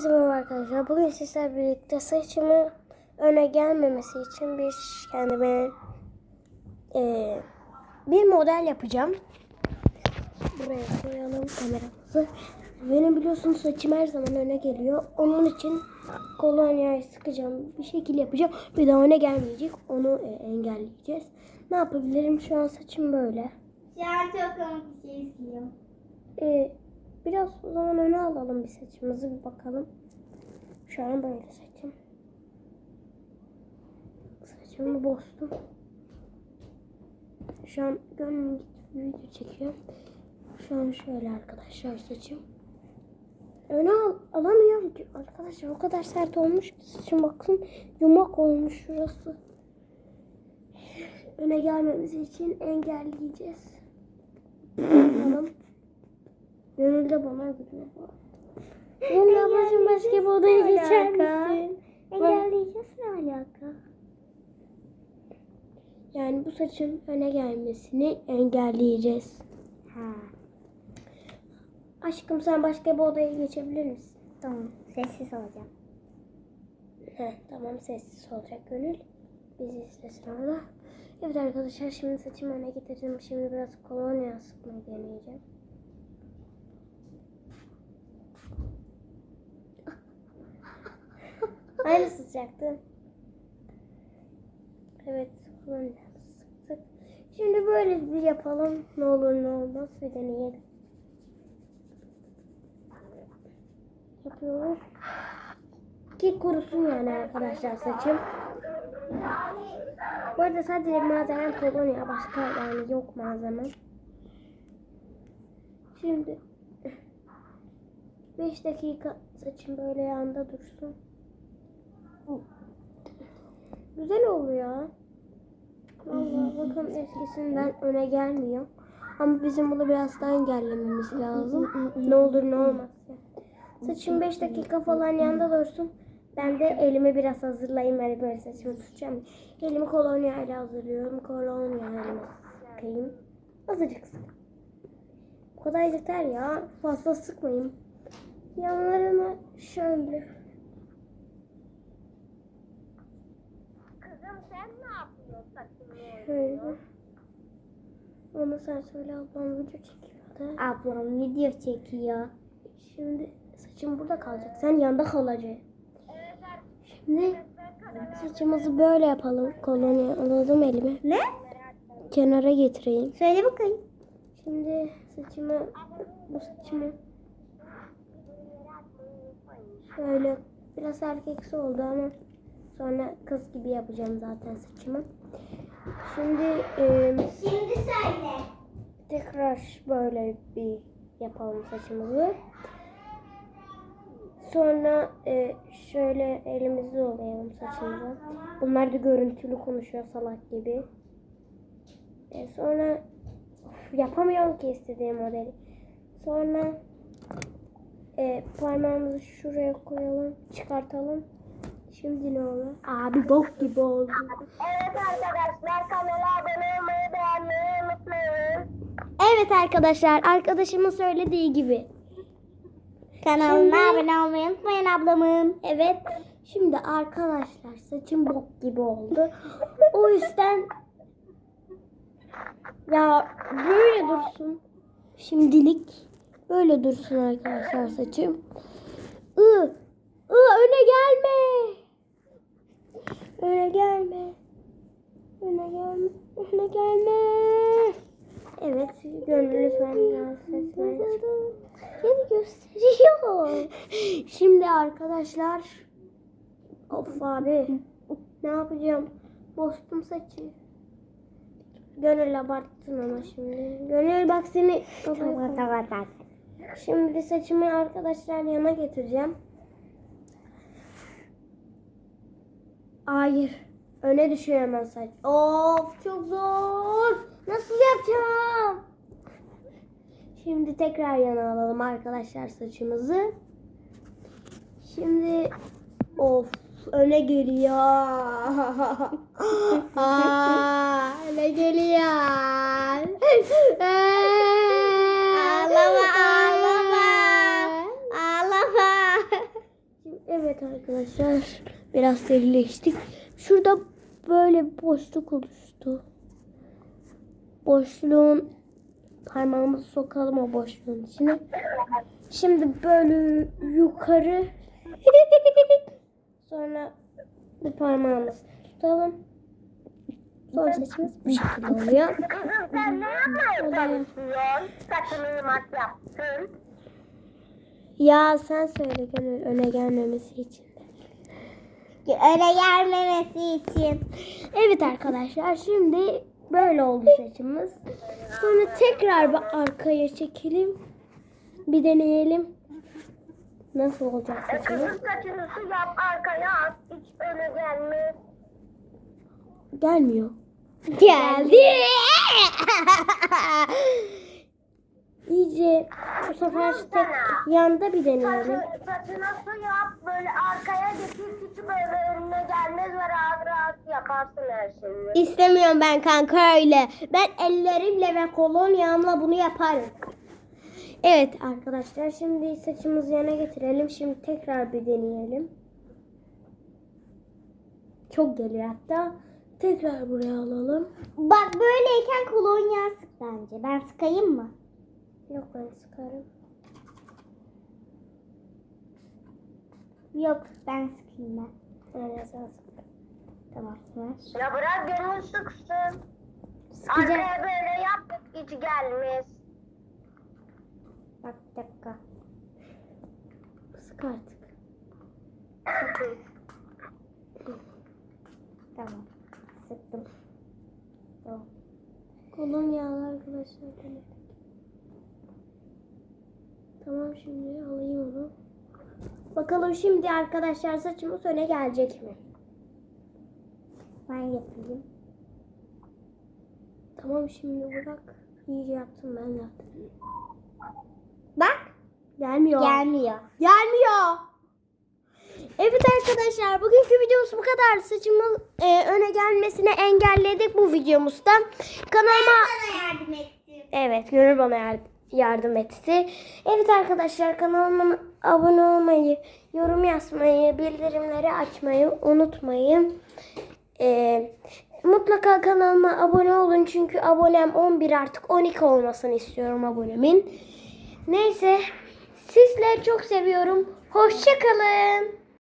Merhaba arkadaşlar. Bugün sizlerle birlikte saçımı öne gelmemesi için bir kendime eee, bir model yapacağım. Buraya koyalım kameramızı. Benim biliyorsunuz saçım her zaman öne geliyor. Onun için kolonyayı sıkacağım. Bir şekil yapacağım. Bir daha öne gelmeyecek. Onu e, engelleyeceğiz. Ne yapabilirim? Şu an saçım böyle. Şu an çok komik bir şey istiyorum. Ee, biraz o zaman öne alalım bir saçımızı bir bakalım. Şu an böyle saçım. Saçımı bostum. Şu an gönlüm video çekiyor. Şu an şöyle arkadaşlar saçım. Öne al, alamıyorum ki arkadaşlar o kadar sert olmuş ki saçım bakın yumak olmuş şurası. Öne gelmemiz için engelleyeceğiz. Bakalım. Gönül de bana gülüyor. Gönül ablacığım başka bir odaya geçer misin? Engelleyeceğiz ne alaka? Yani bu saçın öne gelmesini engelleyeceğiz. Ha. Aşkım sen başka bir odaya geçebilir misin? Tamam. Sessiz olacağım. Heh, tamam sessiz olacak Gönül. Bizi izlesin orada. Evet arkadaşlar şimdi saçımı öne getirdim. Şimdi biraz kolonya sıkmayı deneyeceğim. Aynı sıcaktı. Evet sıktık. Şimdi böyle bir yapalım. Ne olur ne olmaz bir deneyelim. Yapıyoruz. Ki kurusun yani arkadaşlar saçım. Bu arada sadece malzemem kolonya. Başka yani yok malzeme. Şimdi 5 dakika saçım böyle yanda dursun. Güzel oluyor. Vallahi bakın eskisinden öne gelmiyor. Ama bizim bunu biraz daha engellememiz lazım. ne olur ne olmaz. Saçım 5 dakika falan yanda dursun. Ben de elimi biraz hazırlayayım. Hani böyle saçımı tutacağım. Elimi kolonyayla hazırlıyorum. Kolonyayla sıkayım. Azıcık sık. Bu kadar yeter ya. Fazla sıkmayın. Yanlarını şöyle. Kızım sen ne yapıyorsun saçını? Şöyle. Ama sen söyle ablam video çekiyor da. Ablam video çekiyor. Şimdi saçım burada kalacak. Sen yanda kalacaksın. Şimdi saçımızı böyle yapalım. Kolonya alalım elime. Ne? Kenara getireyim. Söyle bakayım. Şimdi saçımı bu saçımı şöyle biraz erkeksi oldu ama sonra kız gibi yapacağım zaten saçımı. Şimdi e, Şimdi söyle. tekrar böyle bir yapalım saçımızı. Sonra e, şöyle elimizi dolayalım saçımıza. Bunlar da görüntülü konuşuyor salak gibi. E, sonra of, yapamıyorum ki istediğim modeli. Sonra e, parmağımızı şuraya koyalım, çıkartalım. Şimdi ne olur? Abi bok gibi oldu. Evet arkadaşlar kanala abone olmayı beğenmeyi unutmayın. Evet arkadaşlar, arkadaşımın söylediği gibi. Kanalına Şimdi- abone olmayı unutmayın ablamın. Evet. Şimdi arkadaşlar saçım bok gibi oldu. O yüzden ya böyle dursun. Şimdilik böyle dursun arkadaşlar saçım. I, I öne gelme. Öne gelme. Öne gelme. Öne gelme. Evet, gönül lütfen biraz seslen. Beni gösteriyor. Şimdi arkadaşlar Of abi. Ne yapacağım? Bostum saçı. Gönül abarttın ama şimdi. Gönül bak seni. Şimdi saçımı arkadaşlar yana getireceğim. Hayır. Öne düşüyor hemen saç. Of çok zor. Nasıl yapacağım? Şimdi tekrar yana alalım arkadaşlar saçımızı. Şimdi of öne geliyor. Aa, öne geliyor. Ağlama ağlama. Ağlama. Evet arkadaşlar biraz serileştik. Şurada böyle bir boşluk oluştu. Boşluğun parmağımızı sokalım o boşluğun içine. Şimdi böyle yukarı sonra bir parmağımızı tutalım. Son seçimiz bu şekilde oluyor. Sen ne yapmaya çalışıyorsun? Saçını yumak yaptın. Ya sen söyle gönül öne gelmemesi için. Öyle gelmemesi için. Evet arkadaşlar şimdi böyle oldu saçımız. Sonra tekrar bir arkaya çekelim. Bir deneyelim. Nasıl olacak saçımız? Kızım saçını yap arkaya at. Hiç öne gelme. Gelmiyor. Geldi. İyice bu sefer tek yanda bir deneyelim. Saçı, saçına su yap böyle arkaya getir hiç böyle önüne gelmez ve rahat rahat yaparsın her şeyi. İstemiyorum ben kanka öyle. Ben ellerimle ve kolonyamla bunu yaparım. Evet arkadaşlar şimdi saçımızı yana getirelim. Şimdi tekrar bir deneyelim. Çok geliyor hatta. Tekrar buraya alalım. Bak böyleyken kolonya sık bence. Ben sıkayım mı? Yok ben sıkarım. Yok ben sıkayım ben. Aynen sen sık. Tamam ver. Ya bırak gönül sıksın. Sıkacağım. Arkaya böyle yap hiç gelmez. Bak bir dakika. Sık artık. Tamam. Sıktım. Tamam. Kolonyalı arkadaşlar. Tamam şimdi alayım onu. Bakalım şimdi arkadaşlar saçımız öne gelecek mi? Ben yapayım. Tamam şimdi bırak. İyice yaptım ben zaten. Bak. Gelmiyor. Gelmiyor. Gelmiyor. Evet arkadaşlar bugünkü videomuz bu kadar. Saçımın e, öne gelmesini engelledik bu videomuzda. Kanalıma Bana yardım ettin. Evet, Gönül bana yar- yardım etti. Evet arkadaşlar kanalıma abone olmayı, yorum yazmayı, bildirimleri açmayı unutmayın. Ee, mutlaka kanalıma abone olun çünkü abonem 11 artık 12 olmasını istiyorum abonemin. Neyse, sizleri çok seviyorum. Hoşçakalın.